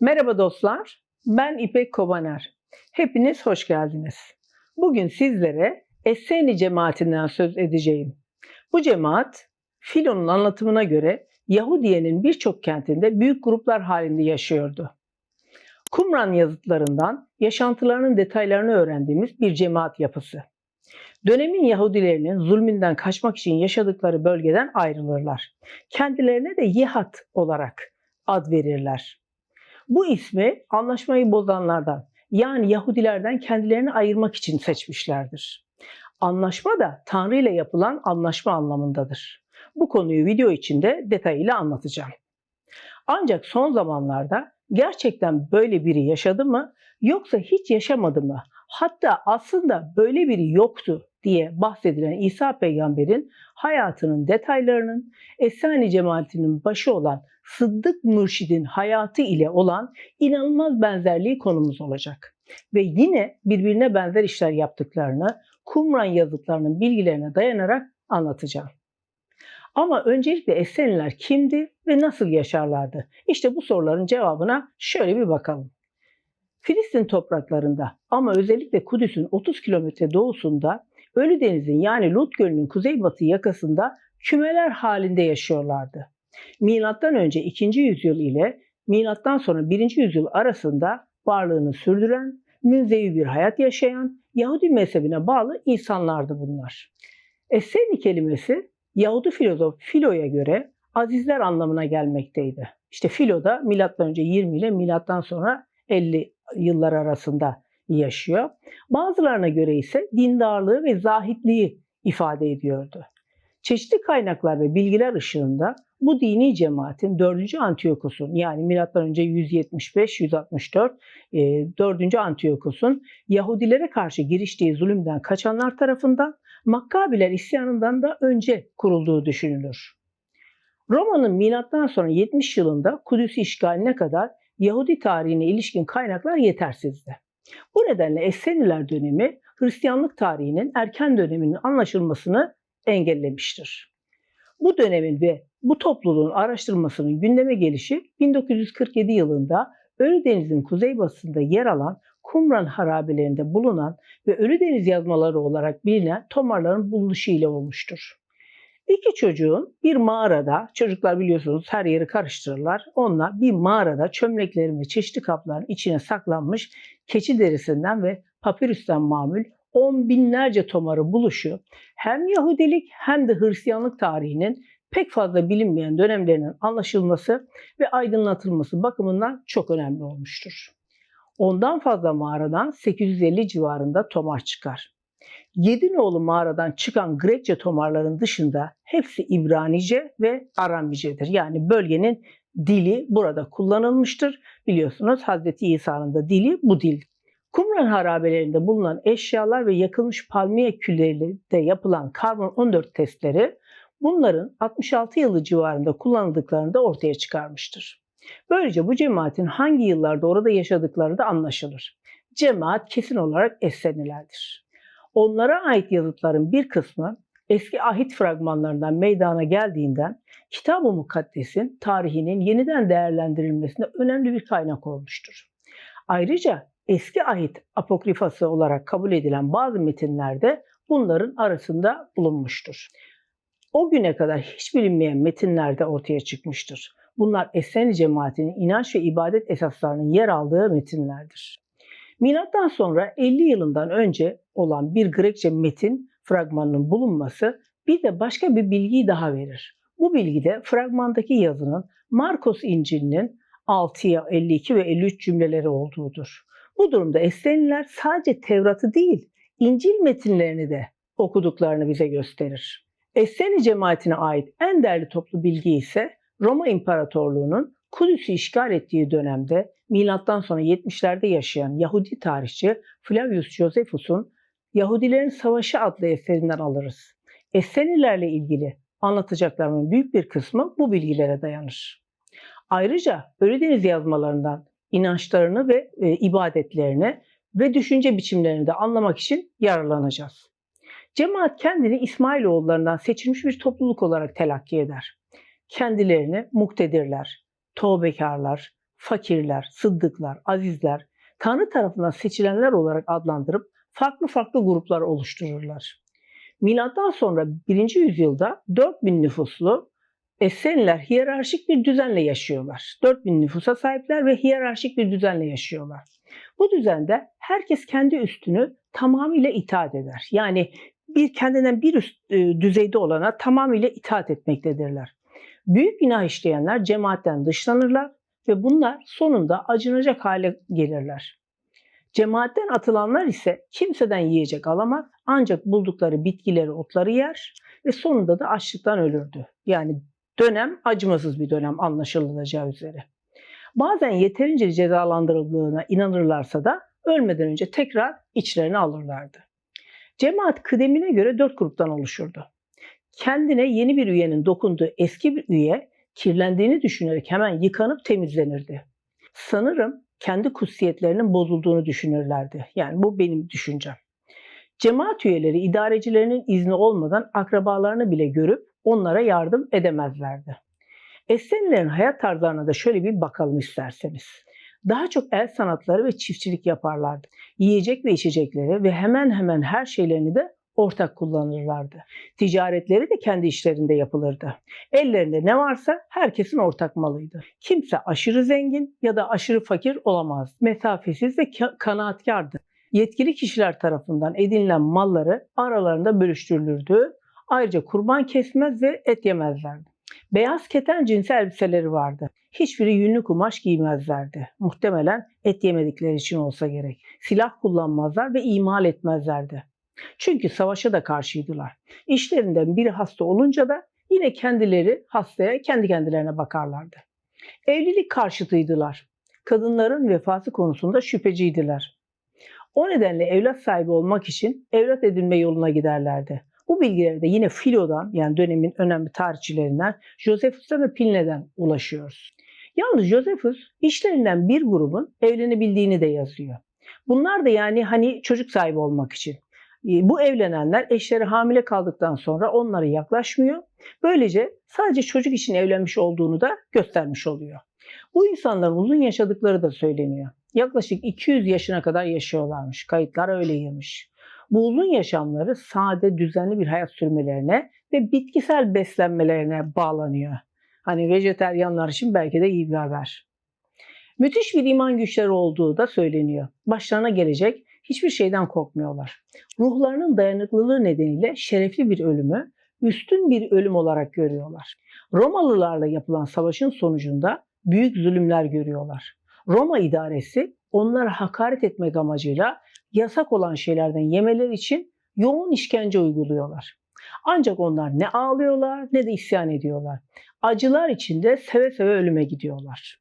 Merhaba dostlar, ben İpek Kobaner. Hepiniz hoş geldiniz. Bugün sizlere Esseni cemaatinden söz edeceğim. Bu cemaat, Filo'nun anlatımına göre Yahudiye'nin birçok kentinde büyük gruplar halinde yaşıyordu. Kumran yazıtlarından yaşantılarının detaylarını öğrendiğimiz bir cemaat yapısı. Dönemin Yahudilerinin zulmünden kaçmak için yaşadıkları bölgeden ayrılırlar. Kendilerine de Yihat olarak ad verirler. Bu ismi anlaşmayı bozanlardan yani Yahudilerden kendilerini ayırmak için seçmişlerdir. Anlaşma da Tanrı ile yapılan anlaşma anlamındadır. Bu konuyu video içinde detayıyla anlatacağım. Ancak son zamanlarda gerçekten böyle biri yaşadı mı yoksa hiç yaşamadı mı? Hatta aslında böyle biri yoktu diye bahsedilen İsa peygamberin hayatının detaylarının Esani cemaatinin başı olan Sıddık Mürşid'in hayatı ile olan inanılmaz benzerliği konumuz olacak. Ve yine birbirine benzer işler yaptıklarını Kumran yazıtlarının bilgilerine dayanarak anlatacağım. Ama öncelikle Eseniler kimdi ve nasıl yaşarlardı? İşte bu soruların cevabına şöyle bir bakalım. Filistin topraklarında ama özellikle Kudüs'ün 30 kilometre doğusunda Ölüdeniz'in yani Lut Gölü'nün kuzeybatı yakasında kümeler halinde yaşıyorlardı. Milattan önce 2. yüzyıl ile milattan sonra 1. yüzyıl arasında varlığını sürdüren, münzevi bir hayat yaşayan, Yahudi mezhebine bağlı insanlardı bunlar. Esseni kelimesi Yahudi filozof Filo'ya göre azizler anlamına gelmekteydi. İşte Filo da milattan önce 20 ile milattan sonra 50 yıllar arasında yaşıyor. Bazılarına göre ise dindarlığı ve zahitliği ifade ediyordu. Çeşitli kaynaklar ve bilgiler ışığında bu dini cemaatin 4. Antiyokos'un yani M.Ö. 175-164 4. Antiyokos'un Yahudilere karşı giriştiği zulümden kaçanlar tarafından Makkabiler isyanından da önce kurulduğu düşünülür. Roma'nın milattan sonra 70 yılında Kudüs'ü işgaline kadar Yahudi tarihine ilişkin kaynaklar yetersizdi. Bu nedenle Esseniler dönemi Hristiyanlık tarihinin erken döneminin anlaşılmasını engellemiştir. Bu dönemin ve bu topluluğun araştırılmasının gündeme gelişi 1947 yılında Ölüdeniz'in kuzeybatısında yer alan Kumran harabelerinde bulunan ve Ölüdeniz yazmaları olarak bilinen tomarların bulunuşu ile olmuştur. İki çocuğun bir mağarada, çocuklar biliyorsunuz her yeri karıştırırlar. Onunla bir mağarada çömleklerin ve çeşitli kapların içine saklanmış keçi derisinden ve papirüsten mamül on binlerce tomarı buluşu hem Yahudilik hem de Hristiyanlık tarihinin pek fazla bilinmeyen dönemlerinin anlaşılması ve aydınlatılması bakımından çok önemli olmuştur. Ondan fazla mağaradan 850 civarında tomar çıkar. Yedinoğlu mağaradan çıkan Grekçe tomarların dışında hepsi İbranice ve Aramicedir. Yani bölgenin dili burada kullanılmıştır. Biliyorsunuz Hazreti İsa'nın da dili bu dil. Kumran harabelerinde bulunan eşyalar ve yakılmış palmiye külleriyle yapılan karbon 14 testleri bunların 66 yılı civarında kullanıldıklarını da ortaya çıkarmıştır. Böylece bu cemaatin hangi yıllarda orada yaşadıkları da anlaşılır. Cemaat kesin olarak Essenilerdir. Onlara ait yazıtların bir kısmı eski ahit fragmanlarından meydana geldiğinden Kitab-ı Mukaddes'in tarihinin yeniden değerlendirilmesinde önemli bir kaynak olmuştur. Ayrıca eski ahit apokrifası olarak kabul edilen bazı metinlerde bunların arasında bulunmuştur. O güne kadar hiç bilinmeyen metinler de ortaya çıkmıştır. Bunlar Esseni cemaatinin inanç ve ibadet esaslarının yer aldığı metinlerdir. Milattan sonra 50 yılından önce olan bir Grekçe metin fragmanının bulunması bir de başka bir bilgiyi daha verir. Bu bilgide fragmandaki yazının Markos İncil'inin 6'ya 52 ve 53 cümleleri olduğudur. Bu durumda Esreniler sadece Tevrat'ı değil, İncil metinlerini de okuduklarını bize gösterir. Esreni cemaatine ait en değerli toplu bilgi ise Roma İmparatorluğu'nun Kudüs'ü işgal ettiği dönemde milattan sonra 70'lerde yaşayan Yahudi tarihçi Flavius Josephus'un Yahudilerin Savaşı adlı eserinden alırız. Essenilerle ilgili anlatacaklarımın büyük bir kısmı bu bilgilere dayanır. Ayrıca Ölüdeniz yazmalarından inançlarını ve e, ibadetlerini ve düşünce biçimlerini de anlamak için yararlanacağız. Cemaat kendini İsmailoğullarından seçilmiş bir topluluk olarak telakki eder. Kendilerini muktedirler, tövbekarlar, fakirler, sıddıklar, azizler, Tanrı tarafından seçilenler olarak adlandırıp farklı farklı gruplar oluştururlar. Milattan sonra 1. yüzyılda 4000 nüfuslu Esseniler hiyerarşik bir düzenle yaşıyorlar. 4000 nüfusa sahipler ve hiyerarşik bir düzenle yaşıyorlar. Bu düzende herkes kendi üstünü tamamıyla itaat eder. Yani bir kendinden bir üst e, düzeyde olana tamamıyla itaat etmektedirler. Büyük günah işleyenler cemaatten dışlanırlar ve bunlar sonunda acınacak hale gelirler. Cemaatten atılanlar ise kimseden yiyecek alamaz ancak buldukları bitkileri, otları yer ve sonunda da açlıktan ölürdü. Yani dönem acımasız bir dönem anlaşılacağı üzere. Bazen yeterince cezalandırıldığına inanırlarsa da ölmeden önce tekrar içlerine alırlardı. Cemaat kıdemine göre dört gruptan oluşurdu. Kendine yeni bir üyenin dokunduğu eski bir üye kirlendiğini düşünerek hemen yıkanıp temizlenirdi. Sanırım kendi kutsiyetlerinin bozulduğunu düşünürlerdi. Yani bu benim düşüncem. Cemaat üyeleri idarecilerinin izni olmadan akrabalarını bile görüp onlara yardım edemezlerdi. Essenilerin hayat tarzlarına da şöyle bir bakalım isterseniz. Daha çok el sanatları ve çiftçilik yaparlardı. Yiyecek ve içecekleri ve hemen hemen her şeylerini de ortak kullanırlardı. Ticaretleri de kendi işlerinde yapılırdı. Ellerinde ne varsa herkesin ortak malıydı. Kimse aşırı zengin ya da aşırı fakir olamaz. Mesafesiz ve kanaatkardı. Yetkili kişiler tarafından edinilen malları aralarında bölüştürülürdü. Ayrıca kurban kesmez ve et yemezlerdi. Beyaz keten cinsi elbiseleri vardı. Hiçbiri yünlü kumaş giymezlerdi. Muhtemelen et yemedikleri için olsa gerek. Silah kullanmazlar ve imal etmezlerdi. Çünkü savaşa da karşıydılar. İşlerinden biri hasta olunca da yine kendileri hastaya kendi kendilerine bakarlardı. Evlilik karşıtıydılar. Kadınların vefası konusunda şüpheciydiler. O nedenle evlat sahibi olmak için evlat edinme yoluna giderlerdi. Bu bilgileri de yine Filo'dan yani dönemin önemli tarihçilerinden Josephus'tan ve Pliny'den ulaşıyoruz. Yalnız Josephus işlerinden bir grubun evlenebildiğini de yazıyor. Bunlar da yani hani çocuk sahibi olmak için. E, bu evlenenler eşleri hamile kaldıktan sonra onlara yaklaşmıyor. Böylece sadece çocuk için evlenmiş olduğunu da göstermiş oluyor. Bu insanların uzun yaşadıkları da söyleniyor. Yaklaşık 200 yaşına kadar yaşıyorlarmış. Kayıtlar öyleymiş. Bu uzun yaşamları sade, düzenli bir hayat sürmelerine ve bitkisel beslenmelerine bağlanıyor. Hani vejeteryanlar için belki de iyi bir haber. Müthiş bir iman güçleri olduğu da söyleniyor. Başlarına gelecek hiçbir şeyden korkmuyorlar. Ruhlarının dayanıklılığı nedeniyle şerefli bir ölümü üstün bir ölüm olarak görüyorlar. Romalılarla yapılan savaşın sonucunda büyük zulümler görüyorlar. Roma idaresi onlara hakaret etmek amacıyla yasak olan şeylerden yemeleri için yoğun işkence uyguluyorlar. Ancak onlar ne ağlıyorlar ne de isyan ediyorlar. Acılar içinde seve seve ölüme gidiyorlar.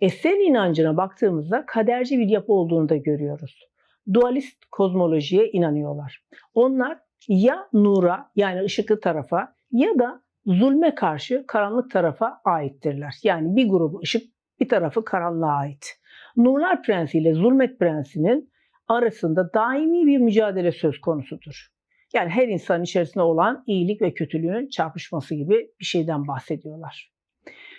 Essel inancına baktığımızda kaderci bir yapı olduğunu da görüyoruz. Dualist kozmolojiye inanıyorlar. Onlar ya nura yani ışıklı tarafa ya da zulme karşı karanlık tarafa aittirler. Yani bir grubu ışık bir tarafı karanlığa ait. Nurlar Prensi ile Zulmet Prensi'nin arasında daimi bir mücadele söz konusudur. Yani her insanın içerisinde olan iyilik ve kötülüğün çarpışması gibi bir şeyden bahsediyorlar.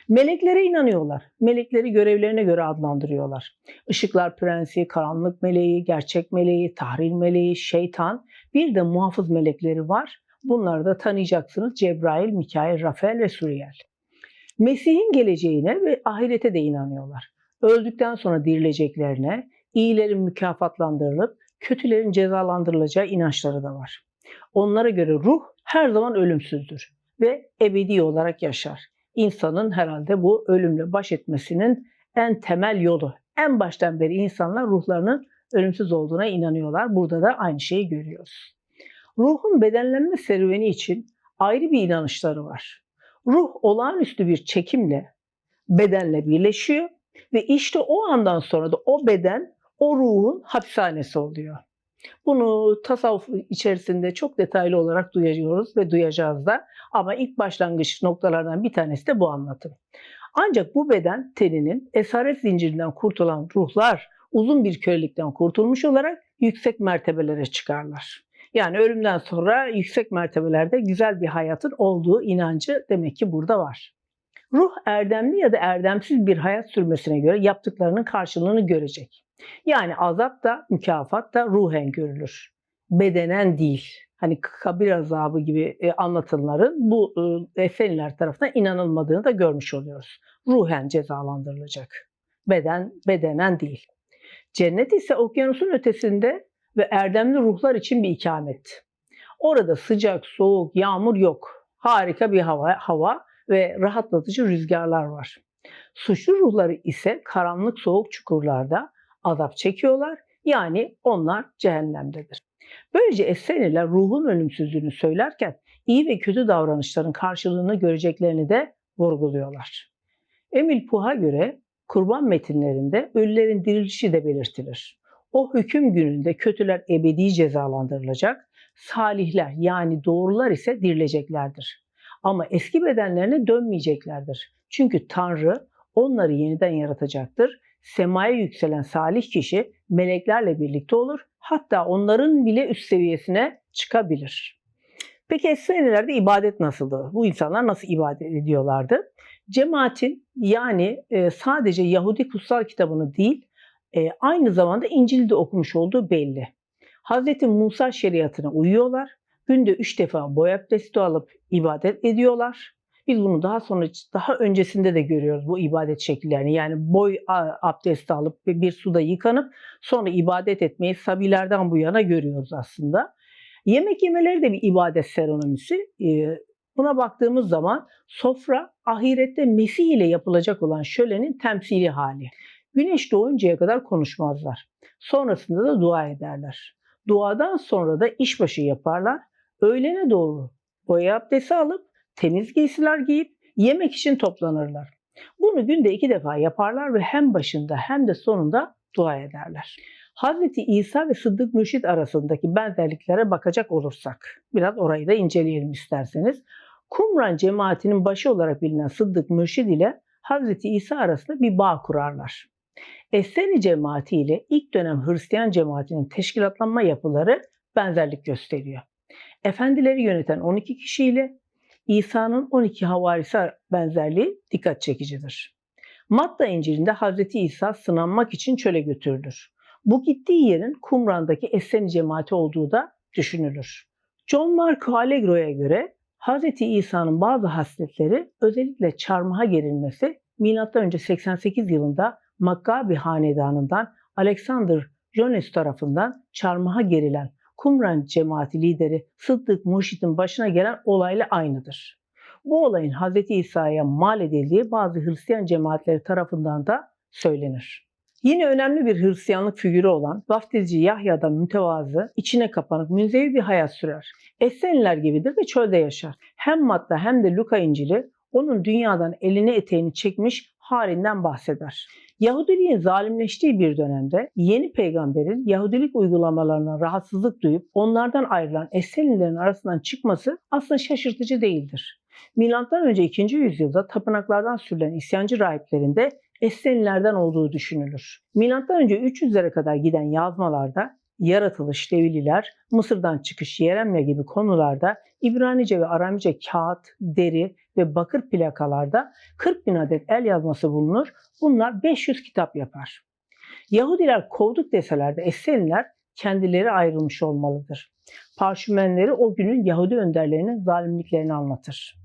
Meleklere inanıyorlar. Melekleri görevlerine göre adlandırıyorlar. Işıklar prensi, karanlık meleği, gerçek meleği, tahril meleği, şeytan, bir de muhafız melekleri var. Bunları da tanıyacaksınız. Cebrail, Mikail, Rafael ve Suriyel. Mesih'in geleceğine ve ahirete de inanıyorlar. Öldükten sonra dirileceklerine, iyilerin mükafatlandırılıp kötülerin cezalandırılacağı inançları da var. Onlara göre ruh her zaman ölümsüzdür ve ebedi olarak yaşar. İnsanın herhalde bu ölümle baş etmesinin en temel yolu. En baştan beri insanlar ruhlarının ölümsüz olduğuna inanıyorlar. Burada da aynı şeyi görüyoruz. Ruhun bedenlenme serüveni için ayrı bir inanışları var. Ruh olağanüstü bir çekimle bedenle birleşiyor ve işte o andan sonra da o beden o ruhun hapishanesi oluyor. Bunu tasavvuf içerisinde çok detaylı olarak duyuyoruz ve duyacağız da ama ilk başlangıç noktalardan bir tanesi de bu anlatım. Ancak bu beden teninin esaret zincirinden kurtulan ruhlar uzun bir kölelikten kurtulmuş olarak yüksek mertebelere çıkarlar. Yani ölümden sonra yüksek mertebelerde güzel bir hayatın olduğu inancı demek ki burada var. Ruh erdemli ya da erdemsiz bir hayat sürmesine göre yaptıklarının karşılığını görecek. Yani azap da mükafat da ruhen görülür. Bedenen değil. Hani kabir azabı gibi e, anlatılanların bu e, Efeniler tarafından inanılmadığını da görmüş oluyoruz. Ruhen cezalandırılacak. Beden bedenen değil. Cennet ise okyanusun ötesinde ve erdemli ruhlar için bir ikamet. Orada sıcak, soğuk, yağmur yok. Harika bir hava, hava ve rahatlatıcı rüzgarlar var. Suçlu ruhları ise karanlık soğuk çukurlarda azap çekiyorlar. Yani onlar cehennemdedir. Böylece Esseniler ruhun ölümsüzlüğünü söylerken iyi ve kötü davranışların karşılığını göreceklerini de vurguluyorlar. Emil Puh'a göre kurban metinlerinde ölülerin dirilişi de belirtilir. O hüküm gününde kötüler ebedi cezalandırılacak, salihler yani doğrular ise dirileceklerdir. Ama eski bedenlerine dönmeyeceklerdir. Çünkü Tanrı onları yeniden yaratacaktır. Semaya yükselen salih kişi meleklerle birlikte olur. Hatta onların bile üst seviyesine çıkabilir. Peki Essenilerde ibadet nasıldı? Bu insanlar nasıl ibadet ediyorlardı? Cemaatin yani e, sadece Yahudi kutsal kitabını değil, e, aynı zamanda İncil'de okumuş olduğu belli. Hz. Musa şeriatına uyuyorlar. Günde üç defa boy abdesti alıp ibadet ediyorlar. Biz bunu daha sonra daha öncesinde de görüyoruz bu ibadet şekillerini. Yani boy abdesti alıp bir suda yıkanıp sonra ibadet etmeyi Sabilerden bu yana görüyoruz aslında. Yemek yemeleri de bir ibadet seremonisi. Buna baktığımız zaman sofra ahirette Mesih ile yapılacak olan şölenin temsili hali. Güneş doğuncaya kadar konuşmazlar. Sonrasında da dua ederler. Duadan sonra da işbaşı yaparlar. Öğlene doğru boya abdesti alıp temiz giysiler giyip yemek için toplanırlar. Bunu günde iki defa yaparlar ve hem başında hem de sonunda dua ederler. Hazreti İsa ve Sıddık Mürşit arasındaki benzerliklere bakacak olursak, biraz orayı da inceleyelim isterseniz. Kumran cemaatinin başı olarak bilinen Sıddık Mürşid ile Hazreti İsa arasında bir bağ kurarlar. Esseni cemaati ile ilk dönem Hristiyan cemaatinin teşkilatlanma yapıları benzerlik gösteriyor. Efendileri yöneten 12 kişiyle İsa'nın 12 havarisi benzerliği dikkat çekicidir. Matta İncil'inde Hz. İsa sınanmak için çöle götürülür. Bu gittiği yerin Kumran'daki Esseni cemaati olduğu da düşünülür. John Marco Allegro'ya göre Hz. İsa'nın bazı hasletleri özellikle çarmıha gerilmesi M.Ö. 88 yılında Makkabi hanedanından Alexander Jones tarafından çarmıha gerilen Kumran cemaati lideri Sıddık Murşit'in başına gelen olayla aynıdır. Bu olayın Hz. İsa'ya mal edildiği bazı Hristiyan cemaatleri tarafından da söylenir. Yine önemli bir Hristiyanlık figürü olan vaftizci Yahya'da mütevazı, içine kapanık, münzevi bir hayat sürer. Esseniler gibidir ve çölde yaşar. Hem Matta hem de Luka İncil'i onun dünyadan elini eteğini çekmiş halinden bahseder. Yahudiliğin zalimleştiği bir dönemde yeni peygamberin Yahudilik uygulamalarına rahatsızlık duyup onlardan ayrılan Essenilerin arasından çıkması aslında şaşırtıcı değildir. Milattan önce 2. yüzyılda tapınaklardan sürülen isyancı rahiplerinde Essenilerden olduğu düşünülür. Milattan önce 300'lere kadar giden yazmalarda yaratılış, devililer, Mısır'dan çıkış, Yeremle gibi konularda İbranice ve Aramice kağıt, deri ve bakır plakalarda 40 bin adet el yazması bulunur. Bunlar 500 kitap yapar. Yahudiler kovduk deseler de Esseniler kendileri ayrılmış olmalıdır. Parşümenleri o günün Yahudi önderlerinin zalimliklerini anlatır.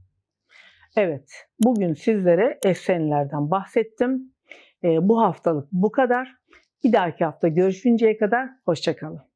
Evet, bugün sizlere Essenilerden bahsettim. E, bu haftalık bu kadar. Bir dahaki hafta görüşünceye kadar hoşçakalın.